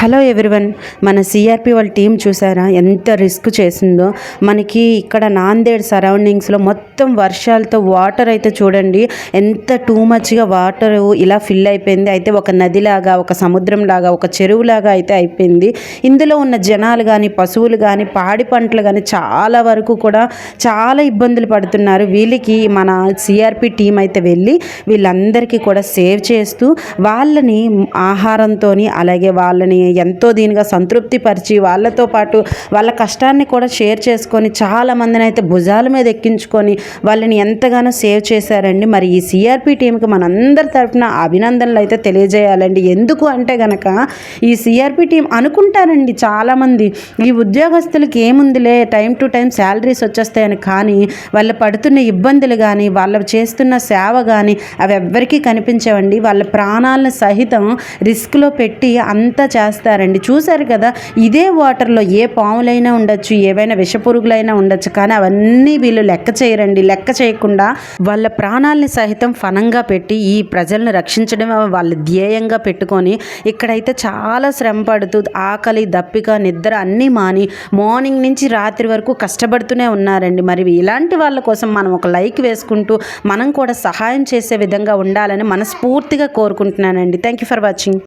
Hello everyone మన CRP వాళ్ళ team చూసారా? ఎంత రిస్క్ చేసిందో. మనకి ఇక్కడ నాందేడ్ సరౌండింగ్స్లో మొత్తం వర్షాలతో వాటర్ అయితే చూడండి. ఎంత టూ మచ్గా వాటర్ ఇలా ఫిల్ అయిపోయింది. అయితే ఒక నదిలాగా ఒక సముద్రం లాగా ఒక చెరువులాగా అయితే అయిపోయింది. ఇందులో ఉన్న జనాలు కానీ పశువులు కానీ పాడి పంటలు కానీ చాలా వరకు కూడా చాలా ఇబ్బందులు పడుతున్నారు. వీళ్ళకి మన సిఆర్పి టీం అయితే వెళ్ళి వీళ్ళందరికీ కూడా సేవ్ చేస్తూ వాళ్ళని ఆహారంతో అలాగే వాళ్ళని ఎంతో దీనిగా సంతృప్తి పరిచి వాళ్ళతో పాటు వాళ్ళ కష్టాన్ని కూడా షేర్ చేసుకొని చాలా మందిని అయితే భుజాల మీద ఎక్కించుకొని వాళ్ళని ఎంతగానో సేవ్ చేశారండి. మరి ఈ సిఆర్పి టీంకి మనందరి తరఫున అభినందనలు అయితే తెలియజేయాలండి. ఎందుకు అంటే గనక ఈ సిఆర్పి టీం అనుకుంటారండి చాలామంది ఈ ఉద్యోగస్తులకి ఏముందిలే టైం టు టైం శాలరీస్ వచ్చేస్తాయని కానీ వాళ్ళు పడుతున్న ఇబ్బందులు కానీ వాళ్ళు చేస్తున్న సేవ కానీ అవి ఎవ్వరికీ కనిపించవండి. వాళ్ళ ప్రాణాలను సహితం రిస్క్లో పెట్టి అంతా చేస్తారండి. చూశారు కదా ఇదే వాటర్లో ఏ పాములైనా ఉండొచ్చు ఏవైనా విషపురుగులైనా ఉండొచ్చు కానీ అవన్నీ వీళ్ళు లెక్క చేయరండి. లెక్క చేయకుండా వాళ్ళ ప్రాణాలని సహితం ఫనంగా పెట్టి ఈ ప్రజలను రక్షించడం వాళ్ళ ధ్యేయంగా పెట్టుకొని ఇక్కడైతే చాలా శ్రమ పడుతూ ఆకలి దప్పిక నిద్ర అన్నీ మాని మార్నింగ్ నుంచి రాత్రి వరకు కష్టపడుతూనే ఉన్నారండి. మరి ఇలాంటి వాళ్ళ కోసం మనం ఒక లైక్ వేసుకుంటూ మనం కూడా సహాయం చేసే విధంగా ఉండాలని మనస్ఫూర్తిగా కోరుకుంటున్నానండి. Thank you for watching.